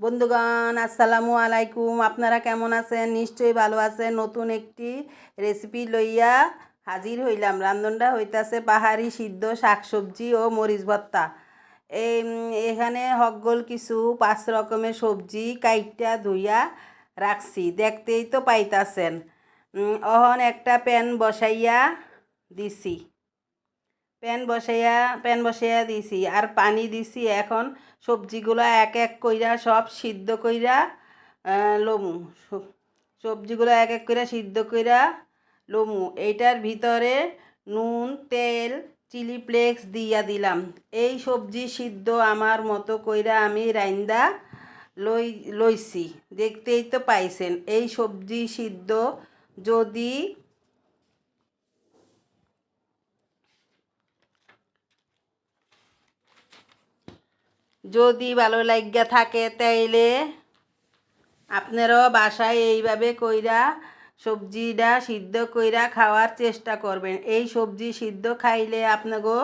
বন্ধুগণ, আসসালামু আলাইকুম। আপনারা কেমন আছেন? নিশ্চয়ই ভালো আছেন। নতুন একটি রেসিপি লইয়া হাজির হইলাম। রান্ধনটা হইতাছে পাহাড়ি, সিদ্ধ শাকসবজি ও মরিচ ভত্তা এই এখানে হকগোল কিছু পাঁচ রকমের সবজি কাইটটা ধুইয়া রাখছি। দেখতেই তো পাইতাছেন। অহন একটা প্যান বসাইয়া দিছি। প্যান বসাইয়া প্যান বসাইয়া দিছি। আর পানি দিছি এখন। সবজিগুলো এক এক কইরা সব সিদ্ধ কইরা লমু। সব- সবজিগুলো এক এক কইরা সিদ্ধ কইরা লমু। এইটার ভিতরে নুন, তেল, চিলি ফ্লেক্স দিয়া দিলাম। এই সবজি সিদ্ধ আমার মতো কইরা আমি রাইন্দা লই, লইছি। দেখতেই তো পাইছেন, এই সবজি সিদ্ধ যদি যদি ভালো লাগিয়া থাকে তাইলে আপনারাও বাসায় এইভাবে কইরা সবজিটা সিদ্ধ কইরা খাওয়ার চেষ্টা করবেন। এই সবজি সিদ্ধ খাইলে আপনাগো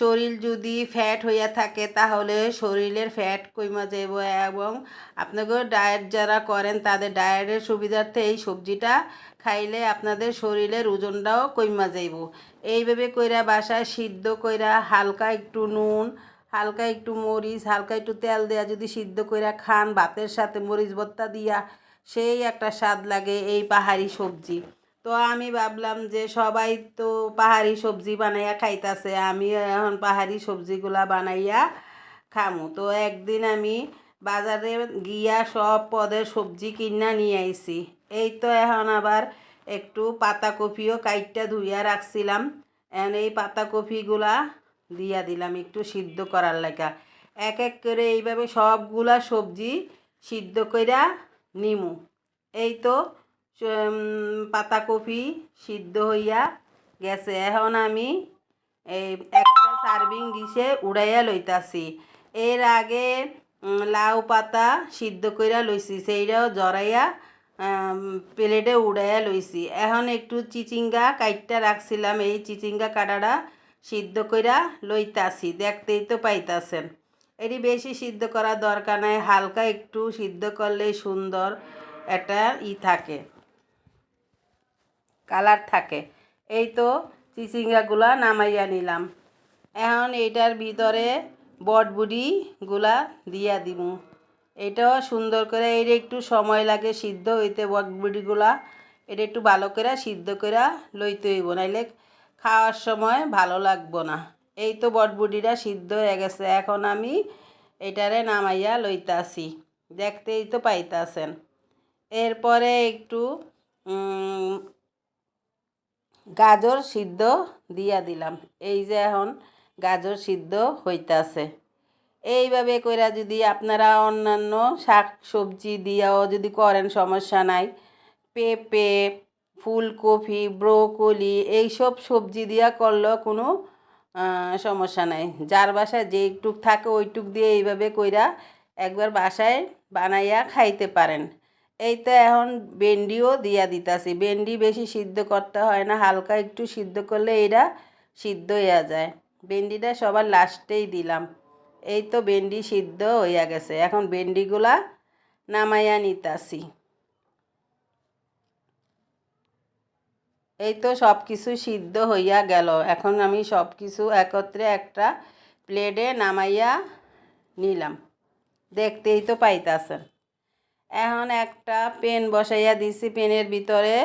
শরীর যদি ফ্যাট হইয়া থাকে তাহলে শরীরের ফ্যাট কইমা যাইব এবং আপনাকে ডায়েট যারা করেন তাদের ডায়েটের সুবিধার্থে এই সবজিটা খাইলে আপনাদের শরীরের ওজনটাও কইমা যাইব। এইভাবে কইরা বাসায় সিদ্ধ কইরা হালকা একটু নুন হালকা একটু মরিচ, হালকা একটু তেল দেয়া, যদি সিদ্ধ কইরা খান, ভাতের সাথে মরিচ ভর্তা দিয়া, সেই একটা স্বাদ লাগে এই পাহাড়ি সবজি। তো আমি ভাবলাম যে সবাই তো পাহাড়ি সবজি বানাইয়া খাইতাছে, আমি এখন পাহাড়ি সবজিগুলা বানাইয়া খামু। তো একদিন আমি বাজারে গিয়া সব পদের সবজি কিনা নিয়ে আইছি। এই তো এখন আবার একটু পাতাকপিও কাইটটা ধুইয়া রাখছিলাম। এখন এই পাতাকপিগুলা দিয়া দিলাম একটু সিদ্ধ করার লাগা এক এক করে এইভাবে সবগুলা সবজি সিদ্ধ কইরা নিমু। এই তো পাতাকপি সিদ্ধ হইয়া গেছে। এখন আমি এই একটা সার্ভিং ডিশে উড়াইয়া লইতাছি। এর আগে লাউ পাতা সিদ্ধ কইরা লইছি, সেইটাও জড়াইয়া প্লেটে উড়াইয়া লইছি। এখন একটু চিচিঙ্গা কাইটটা রাখছিলাম, এই চিচিঙ্গা কাটাটা সিদ্ধ কইরা লইতাছি, দেখতেই তো পাইতাছেন। এটি বেশি সিদ্ধ করা দরকার নাই, হালকা একটু সিদ্ধ করলেই সুন্দর একটা ই থাকে, কালার থাকে। এই তো চিচিঙ্গাগুলা নামাইয়া নিলাম। এখন এইটার ভিতরে বটবুডিগুলা দিয়া দিমু। এটাও সুন্দর করে এটা একটু সময় লাগে সিদ্ধ হইতে বটবুডিগুলা এটা একটু ভালো করে সিদ্ধ করে লইতে হইব, নাইলে খাওয়ার সময় ভালো লাগবো না। এই তো বটবুডিটা সিদ্ধ হয়ে গেছে। এখন আমি এটারে নামাইয়া লইতাছি। দেখতেই তো পাইতাছেন। এরপরে একটু গাজর সিদ্ধ দিয়া দিলাম। এই যে এখন গাজর সিদ্ধ হইতাছে। এইভাবে কইরা যদি আপনারা অন্যান্য শাক সবজি দিয়াও যদি করেন সমস্যা নাই। পেঁপে ফুলকপি, ব্রোকলি এইসব সবজি দিয়া করলেও কোনো সমস্যা নাই। যার বাসায় যেইটুক থাকে ওইটুক দিয়ে এইভাবে কইরা একবার বাসায় বানাইয়া খাইতে পারেন। এই তো এখন ভেন্ডিও দিয়া দিতাছি। ভেন্ডি বেশি সিদ্ধ করতে হয় না, হালকা একটু সিদ্ধ করলে এটা সিদ্ধ হইয়া যায়। ভেন্ডিটা সবার লাস্টেই দিলাম। এই তো ভেন্ডি সিদ্ধ হইয়া গেছে। এখন ভেন্ডিগুলা নামাইয়া নিতাছি। এই তো সব কিছু সিদ্ধ হইয়া গেল। এখন আমি সব কিছু একত্রে একটা প্লেটে নামাইয়া নিলাম। দেখতেই তো পাইতাছেন। এখন একটা পেন বসাইয়া দিছি, পেনের ভিতরে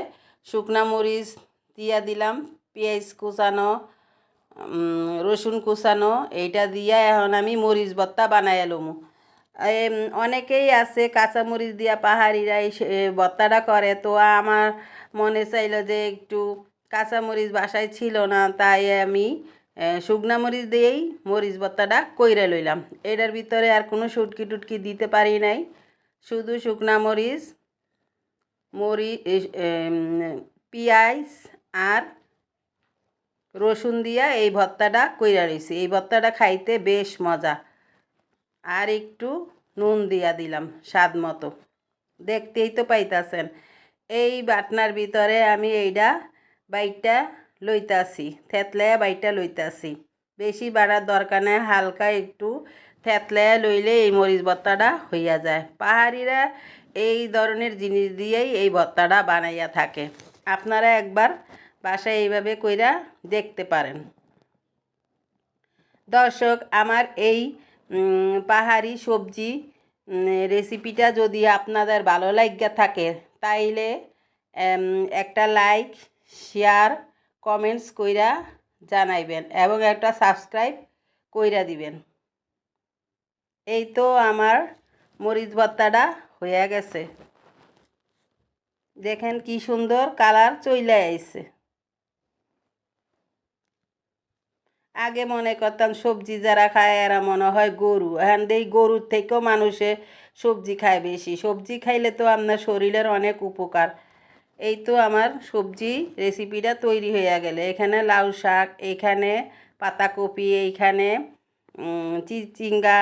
শুকনা মরিচ দিয়া দিলাম, পেঁয়াজ কুচানো রসুন কুচানো, এইটা দিয়া এখন আমি মরিচ ভর্তা বানাই লমু। অনেকেই আছে কাঁচামরিচ দিয়া পাহাড়িরা এই ভর্তাটা করে। তো আমার মনে চাইলো যে একটু কাঁচামরিচ বাসায় ছিল না, তাই আমি শুকনা মরিচ দিয়েই মরিচ ভর্তাটা কইরা লইলাম। এটার ভিতরে আর কোনো সুটকি টুটকি দিতে পারি নাই। শুধু শুকনা মরিচ, মরি পেঁয়াজ আর রসুন দিয়া এই ভর্তাটা কইরা রইছি এই ভর্তাটা খাইতে বেশ মজা। আর একটু নুন দিয়া দিলাম স্বাদ মতো। দেখতেই তো পাইতাছেন। এই বাটনার ভিতরে আমি এইটা বাইটটা লইতাছি থেতলাইয়া বাইটটা লইতাছি বেশি বাড়ার দরকার নেই, হালকা একটু থেতলে লইলে এই মরিচ ভর্তাটা হইয়া যায়। পাহাড়িরা এই ধরনের জিনিস দিয়েই এই ভর্তাটা বানাইয়া থাকে। আপনারা একবার বাসায় এইভাবে কইরা দেখতে পারেন। দর্শক, আমার এই পাহাড়ি সবজি রেসিপিটা যদি আপনাদের ভালো লাগিয়া থাকে তাইলে একটা লাইক, শেয়ার, কমেন্টস কইরা জানাইবেন এবং একটা সাবস্ক্রাইব কইরা দিবেন। এই তো আমার মরিচ ভর্তাটা হয়ে গেছে। দেখেন কি সুন্দর কালার চইলে আইছে। আগে মনে করতাম সবজি যারা খায় এরা মনে হয় গরু। এখন এই গরুর থেকেও মানুষে সবজি খায় বেশি। সবজি খাইলে তো আপনার শরীরের অনেক উপকার। এই তো আমার সবজি রেসিপিটা তৈরি হয়ে গেলে। এখানে লাউ শাক এইখানে পাতাকপি, এইখানে চিচিঙ্গা,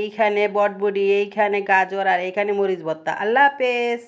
এইখানে বটবডি, এইখানে গাজর, আর এইখানে মরিচ ভর্তা আল্লাহ হাফেজ!